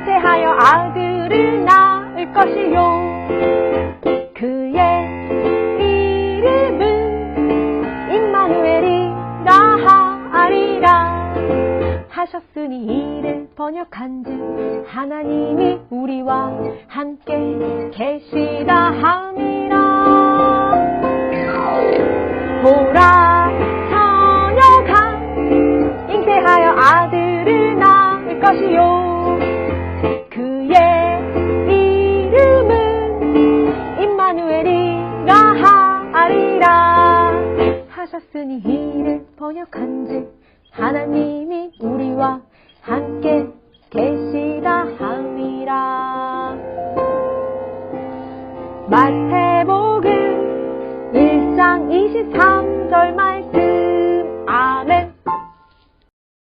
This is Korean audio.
잉태하여 아들을 낳을 것이요. 그의 이름은 임마누엘이라 하리라. 하셨으니 이를 번역한 즉 하나님이 우리와 함께 계시다 함이라. 보라 처녀가 잉태하여 아들을 낳을 것이요 하셨으니 이를 번역한즉 하나님이 우리와 함께 계시다 함이라. 마태복음 1장 23